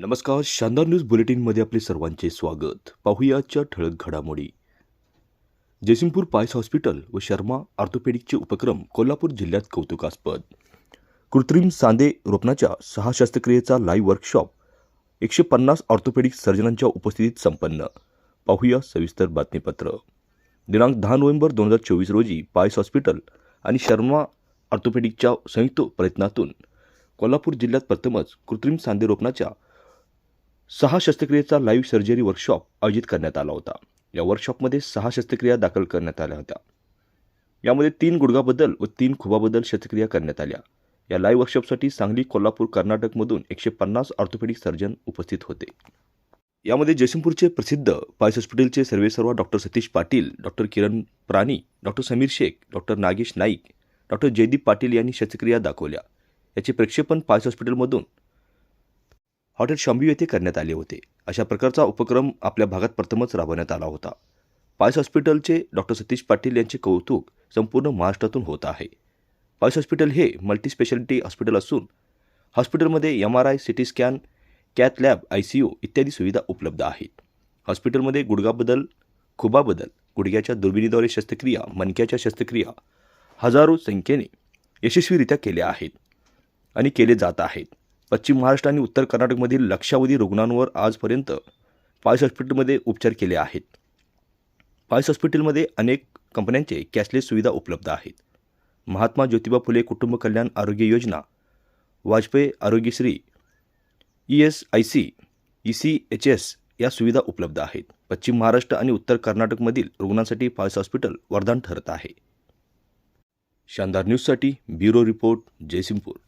नमस्कार शानदार न्यूज बुलेटिनमध्ये आपले सर्वांचे स्वागत. पाहूया आजच्या ठळक घडामोडी. जयसिंगपूर पायस हॉस्पिटल व शर्मा ऑर्थोपेडिकचे उपक्रम कोल्हापूर जिल्ह्यात कौतुकास्पद. कृत्रिम सांधे रोपणाच्या सहा शस्त्रक्रियेचा लाईव्ह वर्कशॉप एकशे पन्नास ऑर्थोपेडिक सर्जनांच्या उपस्थितीत संपन्न. पाहूया सविस्तर बातमीपत्र. दिनांक दहा नोव्हेंबर दोन हजार चोवीस रोजी पायस हॉस्पिटल आणि शर्मा ऑर्थोपेडिकच्या संयुक्त प्रयत्नातून कोल्हापूर जिल्ह्यात प्रथमच कृत्रिम सांधे रोपणाच्या सहा शस्त्रक्रियेचा लाईव्ह सर्जरी वर्कशॉप आयोजित करण्यात आला होता. या वर्कशॉपमध्ये सहा शस्त्रक्रिया दाखल करण्यात आल्या होत्या. यामध्ये तीन गुडघाबद्दल व तीन खुबाबद्दल शस्त्रक्रिया करण्यात आल्या. या लाईव्ह वर्कशॉपसाठी सांगली कोल्हापूर कर्नाटकमधून एकशे पन्नास ऑर्थोपेडिक सर्जन उपस्थित होते. यामध्ये जयसिंगपूरचे प्रसिद्ध पायस हॉस्पिटलचे सर्वेसर्वा doctor Satish Patil doctor Kiran Prani doctor Sameer Shaikh doctor Nagesh Naik doctor Jaydeep Patil यांनी शस्त्रक्रिया दाखवल्या. याचे प्रक्षेपण पायस हॉस्पिटलमधून हॉटेल शंभू येथे करण्यात आले होते. अशा प्रकारचा उपक्रम आपल्या भागात प्रथमच राबवण्यात आला होता. पायस हॉस्पिटलचे डॉक्टर सतीश पाटील यांचे कौतुक संपूर्ण महाराष्ट्रातून होत आहे. पायस हॉस्पिटल हे मल्टीस्पेशालिटी हॉस्पिटल असून हॉस्पिटलमध्ये M R I C T scan cath lab I C U इत्यादी सुविधा उपलब्ध आहेत. हॉस्पिटलमध्ये गुडघाबदल खुबाबदल गुडघ्याच्या दुर्बिणीद्वारे शस्त्रक्रिया मणक्याच्या शस्त्रक्रिया हजारो संख्येने यशस्वीरित्या केल्या आहेत आणि केले जात आहेत. पश्चिम महाराष्ट्र आणि उत्तर कर्नाटकमधील लक्षावधी रुग्णांवर आजपर्यंत पायस हॉस्पिटलमध्ये उपचार केले आहेत. पायस हॉस्पिटलमध्ये अनेक कंपन्यांचे कॅशलेस सुविधा उपलब्ध आहेत. महात्मा ज्योतिबा फुले कुटुंब कल्याण आरोग्य योजना Vajpayee Arogyashri E S I C E C H S या सुविधा उपलब्ध आहेत. पश्चिम महाराष्ट्र आणि उत्तर कर्नाटकमधील रुग्णांसाठी पायस हॉस्पिटल वरदान ठरत आहे. शानदार न्यूजसाठी ब्युरो रिपोर्ट जयसिंगपूर.